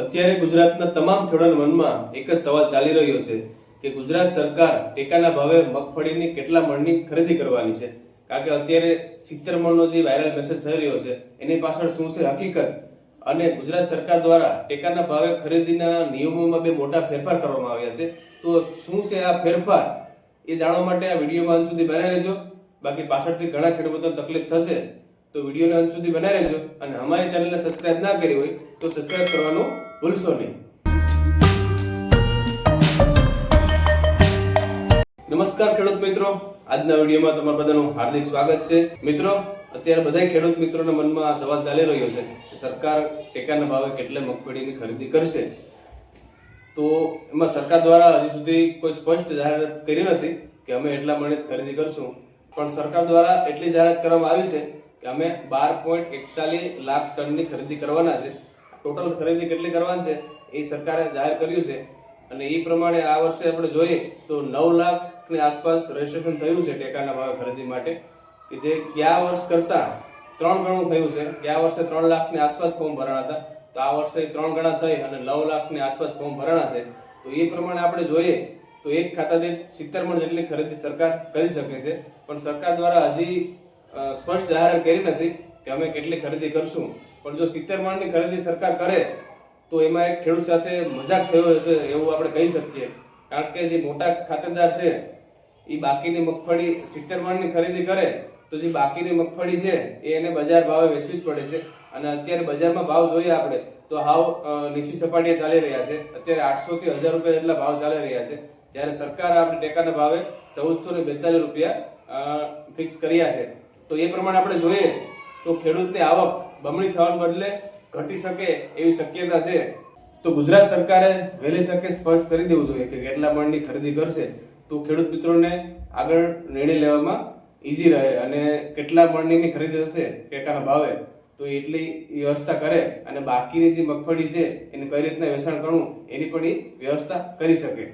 અત્યારે ગુજરાતના તમામ ખેડૂત મનમાં એક જ સવાલ ચાલી રહ્યો છે કે ગુજરાત સરકાર ટેકાના ભાવે મગફળીની કેટલા મણની ખરીદી કરવાની છે? કારણ કે અત્યારે સિત્તેર મણનો જે વાયરલ મેસેજ થઈ રહ્યો છે, એની પાછળ શું છે હકીકત? અને ગુજરાત સરકાર દ્વારા ટેકાના ભાવે ખરીદીના નિયમોમાં બે મોટા ફેરફાર કરવામાં આવ્યા છે. તો શું છે આ ફેરફાર? એ જાણવા માટે આ વિડીયોમાં અંત સુધી બનાવી રહેજો. બાકી પાછળથી ઘણા ખેડૂતોને તકલીફ થશે. તો વિડીયોને અંત સુધી બનાવી રહેજો. અને અમારી ચેનલને સબસ્ક્રાઇબ ના કરી હોય તો સબસ્ક્રાઇબ કરવાનું ભૂલશો નહીં. નમસ્કાર ખેડૂત મિત્રો. આજના વિડીયોમાં તમારા બધાનું હાર્દિક સ્વાગત છે. મિત્રો, અત્યારે બધા ખેડૂત મિત્રોના મનમાં સવાલ ચાલી રહ્યો છે કે સરકાર ટેકાના ભાવે કેટલે મગફળીની ખરીદી કરશે? તો એમાં સરકાર દ્વારા હજી સુધી કોઈ સ્પષ્ટ જાહેરાત કરી નથી કે અમે એટલા મણે ખરીદી કરશું. પણ સરકાર દ્વારા એટલી જાહેરાત કરવામાં આવી છે કે અમે બાર પોઈન્ટ એકતાલીસ લાખ ટનની ખરીદી કરવાના છે. ટોટલ ખરીદી કેટલી કરવાની છે એ સરકારે જાહેર કર્યું છે. અને એ પ્રમાણે આ વર્ષે આપણે જોઈએ તો નવ લાખની આસપાસ રજીસ્ટ્રેશન થયું છે ટેકાના ભાવે ખરીદી માટે. કે જે ગયા વર્ષ કરતાં ત્રણ ગણું થયું છે. ગયા વર્ષે ત્રણ લાખની આસપાસ ફોર્મ ભરાણા હતા. તો આ વર્ષે ત્રણ ગણા થઈ અને નવ લાખની આસપાસ ફોર્મ ભરાણા છે. તો એ પ્રમાણે આપણે જોઈએ તો એક ખાતા દીઠ સિત્તેર મણ જેટલી ખરીદી સરકાર કરી શકે છે. પણ સરકાર દ્વારા હજી સ્પષ્ટ જાહેરાત કરી નથી. કે અમે કેટલી ખરીદી કરશું. પણ જો સિત્તેર મણની ખરીદી સરકાર કરે, તો એમાં એક ખેડૂત સાથે મજાક થયો છે એવું આપણે કહી શકીએ. કારણ કે જે મોટા ખાતેદાર છે એ બાકીની મગફળી સિત્તેર મણની ખરીદી કરે, તો જે બાકીની મગફળી છે, એ એને બજાર ભાવે વેચવી જ પડે છે. અને અત્યારે બજારમાં ભાવ જોઈએ આપણે, તો હાવ નીચી સપાટીએ ચાલી રહ્યા છે. અત્યારે આઠસો થી હજાર રૂપિયા જેટલા ભાવ ચાલી રહ્યા છે. જ્યારે સરકાર આપણે ટેકાના ભાવે ચૌદસો ને બેતાલીસ રૂપિયા ફિક્સ કર્યા છે. તો એ પ્રમાણે આપણે જોઈએ તો ખેડૂતની આવક બમણી થવાને બદલે ઘટી શકે એવી શક્યતા છે. તો ગુજરાત સરકારે વહેલી તકે સ્પષ્ટ કરી દેવું જોઈએ કે કેટલા મણની ખરીદી કરશે તો ખેડૂત મિત્રોને આગળ નિર્ણય લેવામાં ઈઝી રહે અને કેટલા મણની ખરીદી હશે ટેકાના ભાવે તો એટલી વ્યવસ્થા કરે અને બાકીની જે મગફળી છે એને કઈ રીતના વેચાણ કરવું એની પણ એ વ્યવસ્થા કરી શકે.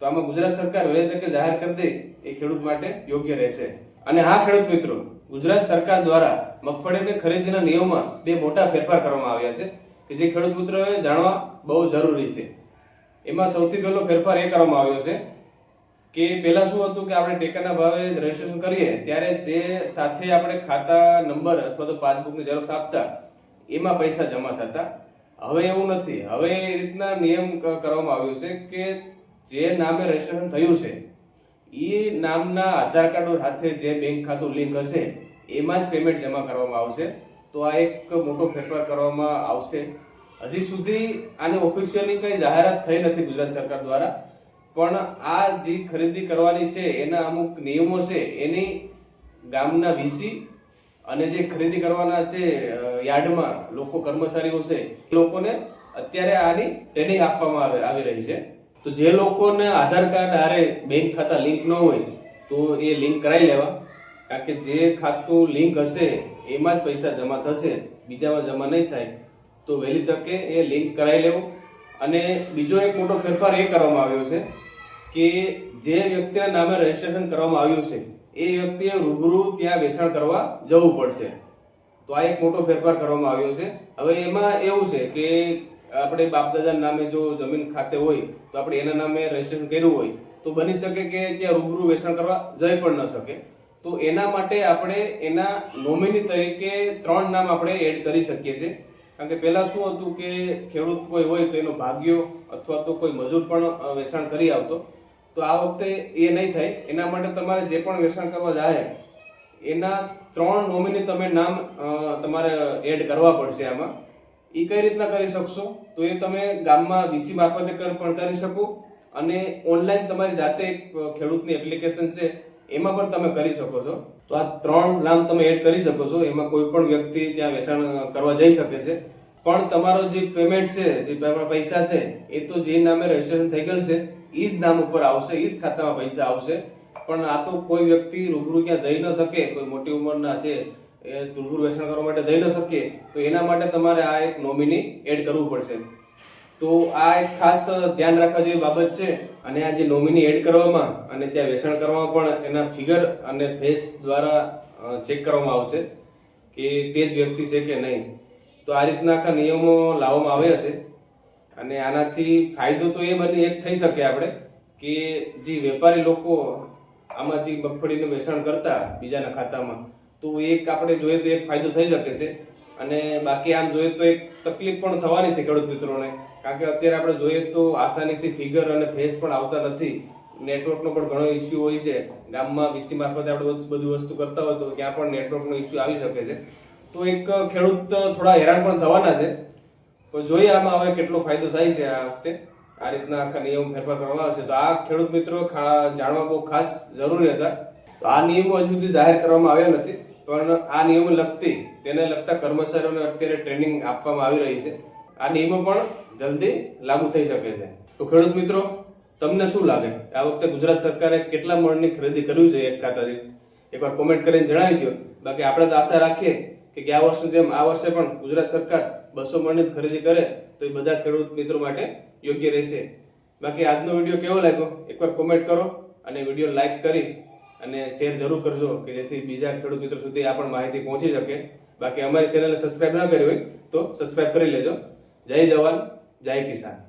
તો આમાં ગુજરાત સરકાર વહેલી તકે જાહેર કરી દે એ ખેડૂત માટે યોગ્ય રહેશે. અને હા, ખેડૂત મિત્રો, ગુજરાત સરકાર દ્વારા મગફળીની ખરીદીના નિયમોમાં બે મોટા ફેરફાર કરવામાં આવ્યા છે કે જે ખેડૂત મિત્રોએ જાણવા બહુ જરૂરી છે. એમાં સૌથી પહેલો ફેરફાર એ કરવામાં આવ્યો છે કે પહેલાં શું હતું કે આપણે ટેકાના ભાવે રજીસ્ટ્રેશન કરીએ, ત્યારે જે સાથે આપણે ખાતા નંબર અથવા તો પાસબુકની ઝેરોક્ષ આપતા, એમાં પૈસા જમા થતા. હવે એવું નથી. હવે એ રીતના નિયમ કરવામાં આવ્યો છે કે જે નામે રજીસ્ટ્રેશન થયું છે એ નામના આધાર કાર્ડ સાથે જે બેંક ખાતું લિંક હશે, એમાં જ પેમેન્ટ જમા કરવામાં આવશે. તો આ એક મોટો ફેરફાર કરવામાં આવશે. હજી સુધી આની ઓફિશિયલી કંઈ જાહેરાત થઈ નથી ગુજરાત સરકાર દ્વારા, પણ આ જે ખરીદી કરવાની છે, એના અમુક નિયમો છે, એની ગામના વીસી અને જે ખરીદી કરવાના છે યાર્ડમાં લોકો કર્મચારીઓ છે, એ લોકોને અત્યારે આની ટ્રેનિંગ આપવામાં આવે, આવી રહી છે. તો જે લોકોને આધાર કાર્ડ હારે બેંક ખાતા લિંક ન હોય, તો એ લિંક કરાવી લેવા. કારણ કે જે ખાતું લિંક હશે, એમાં જ પૈસા જમા થશે, બીજામાં જમા નહીં થાય, તો વહેલી તકે એ લિંક કરાવી લેવું. અને બીજો એક મોટો ફેરફાર એ કરવામાં આવ્યો છે કે જે વ્યક્તિના નામે રજીસ્ટ્રેશન કરવામાં આવ્યું છે, એ વ્યક્તિએ રૂબરૂ ત્યાં વેચાણ કરવા જવું પડશે. તો આ એક મોટો ફેરફાર કરવામાં આવ્યો છે. હવે એમાં એવું છે કે આપણે બાપદાદાના નામે જો જમીન ખાતે હોય, તો આપણે એના નામે રજીસ્ટ્રેશન કર્યું હોય, તો બની શકે કે ત્યાં રૂબરૂ વેચાણ કરવા જઈ પણ ન શકે. તો એના માટે આપણે એના નોમિની તરીકે ત્રણ નામ આપણે એડ કરી શકીએ છીએ. કારણ કે પહેલાં શું હતું કે ખેડૂત કોઈ હોય તો એનો ભાગ્યો અથવા તો કોઈ મજૂર પણ વેચાણ કરી આવતો. તો આ વખતે એ નહીં થાય. એના માટે તમારે જે પણ વેચાણ કરવા જાય, એના ત્રણ નોમિની તમે નામ તમારે એડ કરવા પડશે આમાં. એ કઈ રીતના કરી શકશો? તો એ તમે ગામમાં વીસી મારફતે પણ કરી શકો. અને ઓનલાઈન તમારી જાતે ખેડૂતની એપ્લિકેશન છે, એમાં પણ તમે કરી શકો છો. તો આ ત્રણ નામ તમે એડ કરી શકો છો. એમાં કોઈ પણ વ્યક્તિ ત્યાં વેચાણ કરવા જઈ શકે છે. પણ તમારો જે પેમેન્ટ છે, જે પૈસા છે, એ તો જે નામે રજીસ્ટ્રેશન થઈ ગયેલ છે એ જ નામ ઉપર આવશે એ જ ખાતામાં પૈસા આવશે. પણ આ તો કોઈ વ્યક્તિ રૂબરૂ ક્યાં જઈ ન શકે, કોઈ મોટી ઉંમરના છે એ રૂબરૂ વેચાણ કરવા માટે જઈ ન શકીએ, તો એના માટે તમારે આ એક નોમિની એડ કરવું પડશે. તો આ એક ખાસ ધ્યાન રાખવા જેવી બાબત છે અને આ જે નોમિની એડ કરવામાં અને ત્યાં વેચાણ કરવામાં પણ એના ફિગર અને ફેસ દ્વારા ચેક કરવામાં આવશે કે તે જ વ્યક્તિ છે કે નહીં. તો આ રીતના આખા નિયમો લાવવામાં આવ્યા છે અને આનાથી ફાયદો તો એ બને એક થઈ શકે આપણે કે જે વેપારી લોકો આમાંથી મગફળીનું વેચાણ કરતા બીજાના ખાતામાં તો એક આપણે જોઈએ તો એક ફાયદો થઈ શકે છે. અને બાકી આમ જોઈએ તો એક તકલીફ પણ થવાની છે ખેડૂત મિત્રોને. કારણ કે અત્યારે આપણે જોઈએ તો આસાનીથી ફિગર અને ફેસ પણ આવતા નથી. નેટવર્કનો પણ ઘણો ઇસ્યુ હોય છે. ગામમાં વીસી મારફતે આપણે બધું- વસ્તુ કરતા હોય તો ત્યાં પણ નેટવર્કનો ઇસ્યુ આવી શકે છે. તો એક ખેડૂત થોડા હેરાન પણ થવાના છે. તો જોઈએ આમાં હવે કેટલો ફાયદો થાય છે આ વખતે. આ રીતના આખા નિયમ ફેરફાર કરવામાં આવશે તો આ ખેડૂત મિત્રો જાણવા બહુ ખાસ જરૂરી હતા. તો આ નિયમો હજુ સુધી જાહેર કરવામાં આવ્યા નથી. પણ આ નિયમો લગતી તેને લગતા કર્મચારીઓને અત્યારે ટ્રેનિંગ આપવામાં આવી રહી છે. આ નિયમો પણ જલ્દી લાગુ થઈ શકે છે. તો ખેડૂત મિત્રો, તમને શું લાગે? આ વખતે ગુજરાત સરકારે કેટલા મણની ખરીદી કરવી જોઈએ એક ખાતાથી? એકવાર કોમેન્ટ કરીને જણાવી દો બાકી આપણે તો આશા રાખીએ કે ગયા વર્ષની જેમ આ વર્ષે પણ ગુજરાત સરકાર બસો મણની જ ખરીદી કરે તો એ બધા ખેડૂત મિત્રો માટે યોગ્ય રહેશે. બાકી આજનો વીડિયો કેવો લાગ્યો? એકવાર કોમેન્ટ કરો અને વીડિયો લાઈક કરી અને શેર જરૂર કરજો કે જેથી બીજા ખેડૂત મિત્રો સુધી આ પણ માહિતી પહોંચી શકે. બાકી અમારી ચેનલને સબસ્ક્રાઇબ ન કરી હોય તો સબસ્ક્રાઇબ કરી લેજો. જય જવાન, જય કિસાન.